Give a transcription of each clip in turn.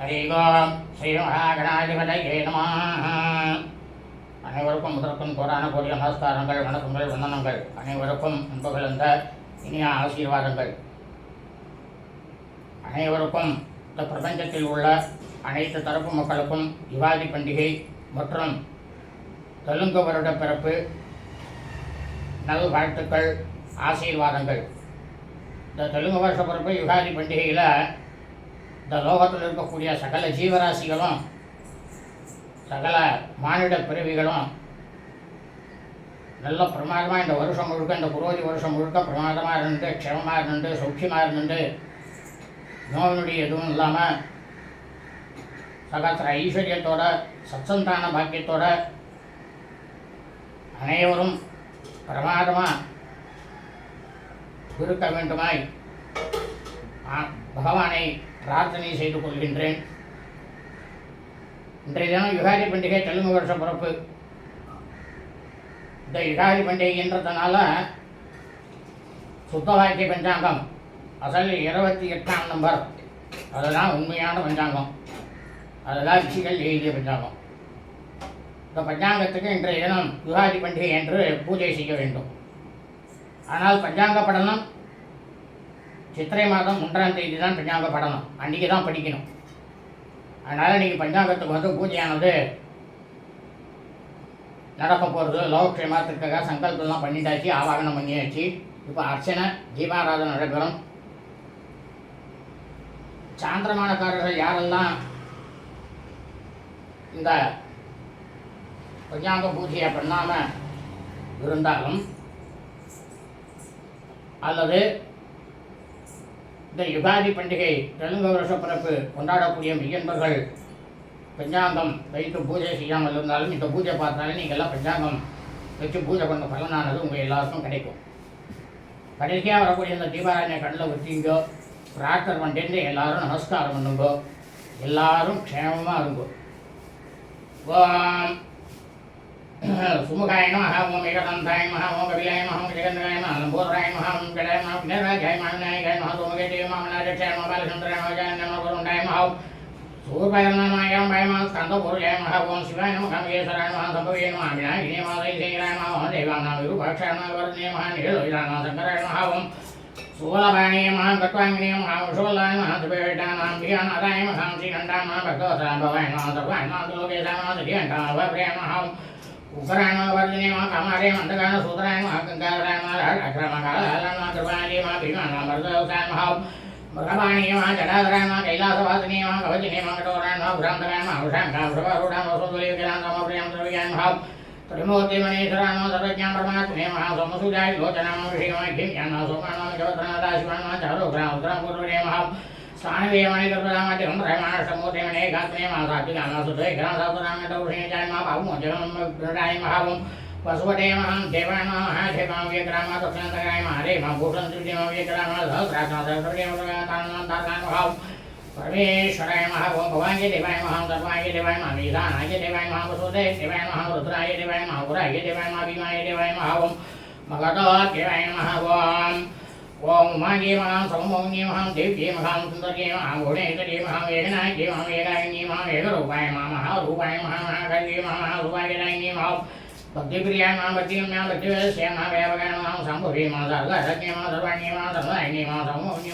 ஹரிகோம் ஸ்ரீ மகாகணாதிபதையே நம. அனைவருக்கும் முதற்கும் கோடான கோடி நமஸ்காரங்கள் வணக்கங்கள் வந்தனங்கள். அனைவருக்கும் அன்புகழ்ந்த இனிய ஆசீர்வாதங்கள். அனைவருக்கும் இந்த பிரபஞ்சத்தில் உள்ள அனைத்து தரப்பு மக்களுக்கும் யுகாதி பண்டிகை மற்றும் தெலுங்கு வருட பிறப்பு நல்வாழ்த்துக்கள் ஆசீர்வாதங்கள். இந்த தெலுங்கு வருஷ பிறப்பு யுகாதி பண்டிகையில் இந்த லோகத்தில் இருக்கக்கூடிய சகல ஜீவராசிகளும் சகல மானிட பிறவிகளும் நல்ல பிரமாதமாக இந்த வருஷம் முழுக்க இந்த புரோதி வருஷம் முழுக்க பிரமாதமாக இருந்து க்ஷமமாக இருந்து சௌக்கியமாக இருந்து நோவினுடைய எதுவும் இல்லாமல் சகத்திர ஐஸ்வர்யத்தோட சத்சந்தான பாக்கியத்தோட அனைவரும் பிரமாதமாக இருக்க வேண்டுமாய் ஆ- பகவானை பிரார்த்தனை செய்து கொள்கின்றேன். இன்றைய தினம் யுகாதி பண்டிகை தெலுங்கு வருஷ பிறப்பு. இந்த யுகாதி பண்டிகைன்றதுனால சுத்த வாழ்க்கை பஞ்சாங்கம் அசல் இருபத்தி எட்டாம் நம்பர். அதுதான் உண்மையான பஞ்சாங்கம். அதுதான் ரிஷிகள் எழுதிய பஞ்சாங்கம். இந்த பஞ்சாங்கத்துக்கு இன்றைய தினம் யுகாதி பண்டிகை என்று பூஜை செய்ய வேண்டும். ஆனால் பஞ்சாங்க படனம் சித்திரை மாதம் ஒன்றாம் தேதி தான் பஞ்சாங்க படணும். அன்றைக்கி தான் படிக்கணும். அதனால் இன்றைக்கி பஞ்சாங்கத்துக்கு வந்து பூஜையானது நடக்க போகிறது லோகக்ஷேமத்திற்காக சங்கல்பம்லாம் பண்ணிட்டாச்சு. ஆவாகனம் பண்ணியாச்சு. இப்போ அர்ச்சனை தீபாராதனை நடைபெறும். சாந்திரமானக்காரர்கள் யாரெல்லாம் இந்த பஞ்சாங்க பூஜையை பண்ணாமல் இருந்தாலும் அல்லது இந்த யுகாதி பண்டிகை தெலுங்கு வருஷ பிறப்பு கொண்டாடக்கூடிய மெய்யன்பர்கள் பஞ்சாங்கம் வைத்து பூஜை செய்யாமல் இருந்தாலும் இந்த பூஜை பார்த்தாலும் நீங்கள் எல்லாம் பஞ்சாங்கம் வச்சு பூஜை பண்ண பலனானது உங்கள் எல்லாருக்கும் கிடைக்கும். கடைசியாக வரக்கூடிய இந்த தீபாராயண கண்ணில் வச்சிங்கோ பிரார்த்தனை பண்ணிட்டு எல்லாரும் நமஸ்காரம் பண்ணுங்கோ எல்லாரும் க்ஷேமமாக இருங்கோ. ஓம். சுமுகாய நமः ஓம் ஏகதந்தாய நமः ஓம் கபிலாய நமः ஓம் ஜெகந்தராய நமः லம்போதராய நமः ஓம் ஜடாய வினராஜாய விநாயகாய சூர்பயர்ணமாயம் பயமான் ஸ்கந்த பொருளே மகா ஓம் சிவாய நம கமகேஸ்வராய மகா சம்பவே நம விநாயகினே மாதை சேகராய மகா தேவானா விருபாட்சானா வருணே மகா நிகழ்விதானா சங்கராய மகா ஓம் சூலபாணிய மகா கட்வாங்கினே மகா விஷவல்லாய மகா சுபேட்டானாம் பிரியாநாதாய மகா ஸ்ரீகண்டாம் மகா பகவதாம் பவாய் மகா சர்வாய் மகா லோகேதா மகா ஸ்ரீகண்டாம் பவபிரியா மகா உக்கராயண வர்தினே மா கமாரே மந்தகான சூதராய மகா கங்காராய மகா அக்ரமகால மகா கிருபாயே மகா பீமானா மருதவசாய மகா మా కైలాసవాసిని కైలాసవాసనీయమా కవచనీయమా మా కఠోరాయ మా భ్రాంతరాయ మా వృషాంక వృషభారూఢ వసుందలి విరాంత మా సర్వజ్ఞాన పరమాత్మే మహా సోమసూజాయ లోచన మా సోమానామ కిమ్యాన చారుగ్రామ జవత్రనాథ శివాన మా చారు మహా స్థానవేమణి కృపరామతి బ్రహ్మాష్టమూర్తిమణే గాత్రే మా సాత్వికామ సుతే గ్రామసాతురామ దౌషేజాయ మా మహావం వసువటే మహం దేవాయ మహా దేవాం వ్యగ్రామ దక్షిణంతరాయ మహరే మా భూషణ త్రిజమ వ్యగ్రామ సహస్రాత్మ సహస్రదేవతానందాయ మహాం పరమేశ్వరాయ మహావం భవాయ దేవాయ మహాం సర్వాయ దేవాయ మహా వీరానాయ దేవాయ మహా వసుదే దేవాయ మహా రుద్రాయ దేవాయ మహా పురాయ దేవాయ మహా భీమాయ దేవాయ మహావం మగతో దేవాయ మహావం ఓం ఉమాగే మహాం సౌమౌన్యే మహాం దేవ్యే మహాం సుందర్యే మహాం గుణేశ్వర్యే మహాం ఏకనాయకే మహాం ఏకాయన్యే మహాం ఏకరూపాయ మహా మహారూపాయ మహా మహాకల్యే మహా మహారూపాయనాయన్యే మహాం భక్తిప్రియాయ మహా భక్తిగమ్యా భక్తివేదస్య మహా వేవగాయ మహాం సంభువే మహా సర్గజ్ఞే మహా సర్వాణ్యే మహా సర్వాయణ్యే మహా సౌమౌన్యే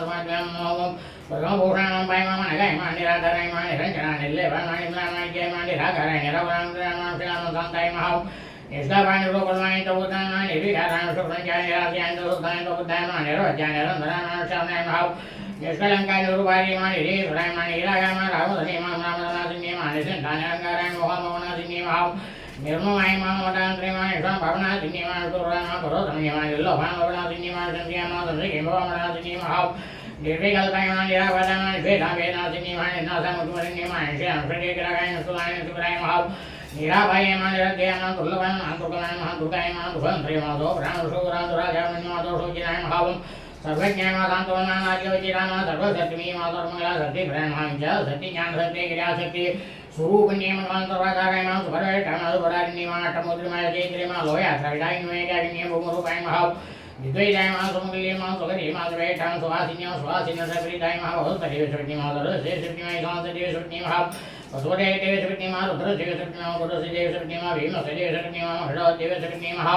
సమాజ్ఞాం మహోం బ్రహ్మభూషణం పై మమ నగాయ మా నిరాకరాయ నిరాకరాయ నిరవరాంతరాయ మహాం నిష్ఠాపాయ రూపమాయ తోదాన నిర్వికారాయ శుభ్రంజాయ నిరాశయాయ తోదాయ తోదాయ మా నిరవజ్యాయ నిరంతరాయ శరణాయ మహాం నిష్కలంకాయ రూపాయ రే నిరీశ్వరాయ మా నిరాగాయ మా రామధనే మా రామనాథిన్య మా నిసింధాయ నిరంకారాయ మోహమోనాథిన్య మహాం నిర్మమాయ మామటాంత్రియమాయ విశ్వం భవనా దిన్యమాయ కుర్రామ కురో సమయమాయ ఇల్లో భామ భవనా దిన్యమాయ సంధ్యామా సంధ్య కింభవమనా దిన్యమహా నిర్వికల్పయమాన నిరాపదమాన వేదా వేదా దిన్యమాయ నాసముద్మరిణ్యమాయ శ్యామ सर्वज्ञानादान्तोन्नानादिवचिराणा सर्वसत्यमीमा सर्वमङ्गला सत्यप्रेमां च सत्यज्ञानसत्यक्रियाशक्ति स्वरूपण्येमन्वान्तराधारायणां सुपरवेष्टानादुपरारिणीमाटमुद्रिमा चैत्रिमा लोया सर्डायिन्वेगागिन्ये भूमरूपायमः द्विद्वैदायमां सुमङ्गलीमां सुखरीमां सुवेष्टां सुवासिन्यां सुवासिन्य सकृतायमः भवतरिवेशुज्ञिमा दरसेशुज्ञिमा इसान्तदेशुज्ञिमः वसुदेवदेवशुज्ञिमा रुद्रदेवशुज्ञिमा गुरुसदेवशुज्ञिमा भीमसदेवशुज्ञिमा हृददेवशुज्ञिमः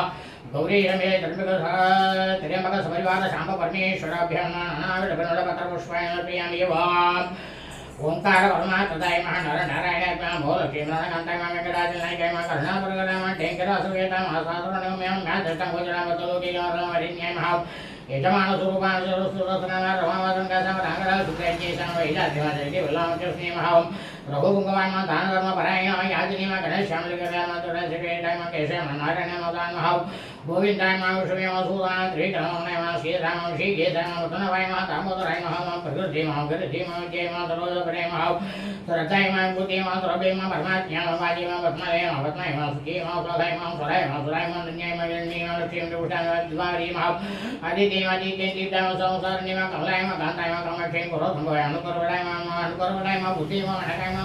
गौरीरमे धर्मिकसाम्बपर्णीश्वराभ्यानाविडपनोडपत्रपुष्पायमर्पयामि वाम् ओंकार वर्मा तदाय महा नर नारायण माँ भोल केमरण कांता माँ गंगराज नायक माँ करुणा प्रगण माँ टेंकर असुवेता माँ साधुरण माँ माँ धर्म भोजना बतलो की और हरि न्याय महा यजमान स्वरूपान स्वरूप सुरसना रमावादन का सम रंगराज सुत्रय के सम वैला देवा देवी वलाम के स्नेह महा శ్యామలి కళ్యాణ తులసిపేటాయ మా కేశవ నారాయణ మదాన్ మహావ్ గోవిందాయ మా విష్ణువే మా సూదాన త్రికరమణయ శ్రీరామ శ్రీకేశాయ మా వదనవాయ మా దామోదరాయ మహా మా ప్రకృతి మా గరిధి మా విజయ మా సరోజపరే మహావ్ సురతాయ మా బుద్ధి మా సురభే మా పరమాత్మ్య మా వాజీ మా పద్మలయ మా పద్మయ మా సుఖీ లక్ష్మీ విభూషణ ద్వారీ మహావ్ ఆదిత్య మా దీత్య దీప్తాయ మా సంసారణి మా కురో సంభవాయ అనుకరుడాయమ అనుకరుడాయమ మా అనుకరవడాయ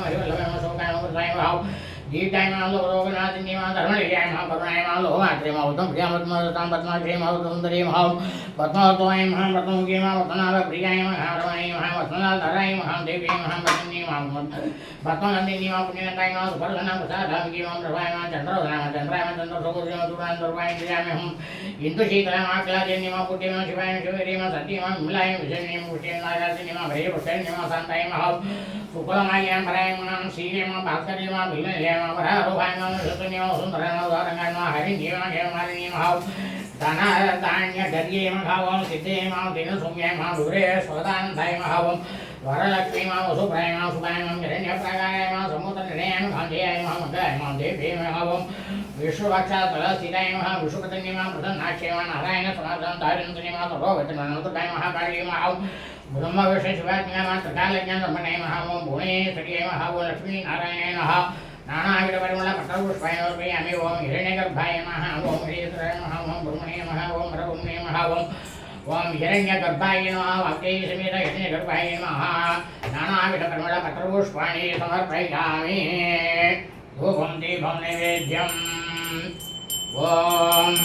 பத்மத்வாய் மகாம் பத்மமுகி மாம் பத்மநாத பிரியாய மகாம் ரமணாய மகாம் வசனால் தராய மகாம் தேவிய மகாம் பத்மினி மாம் பத்மநந்தினி மாம் புண்ணியந்தாய மாம் சுபர்கனாம் பிரசாதாமிகி மாம் பிரபாய மாம் சந்திரோதராம சந்திராய சந்திர சோகுரியம் துரான் துர்வாய திரியாமியம் இந்து சீதராம் ஆக்லாஜன்ய மாம் புட்டியமாம் சிவாயம் சிவரியம் சத்தியமாம் விமலாயம் விசன்யம் புஷ்யநாராசினிமாம் ஹரே புஷ்யன்யமாம் சாந்தாய மகாம் మా సుపర్ధన ప్రసాదామికి మా ప్రభాయ మా చంద్రోదయ మా చంద్రాయ మా చంద్ర సౌకర్య మా దురాన్ దుర్వాయ దిన దూరే సముద్ర विष्णुवाक्षात् सीतायमः विष्णुपतन्यमां नारायण समाधानं दारिन्द्रियमा सर्ववचनन्तुडायमः कालयमः ब्रह्मविष्णुशिवाज्ञामा त्रिकालज्ञानमणयमः ओं भुवने ओम ओ लक्ष्मीनारायणः नानाविधपरिमलपत्रपुष्पायोर्पयामि ब्रह्मणे ओम हिरण्यगर्भाय नमः वाक्यै समेत हिरण्यगर्भाय नमः नानाविधपरिमलपत्रपुष्पाणि धूपं दीपं ஓம்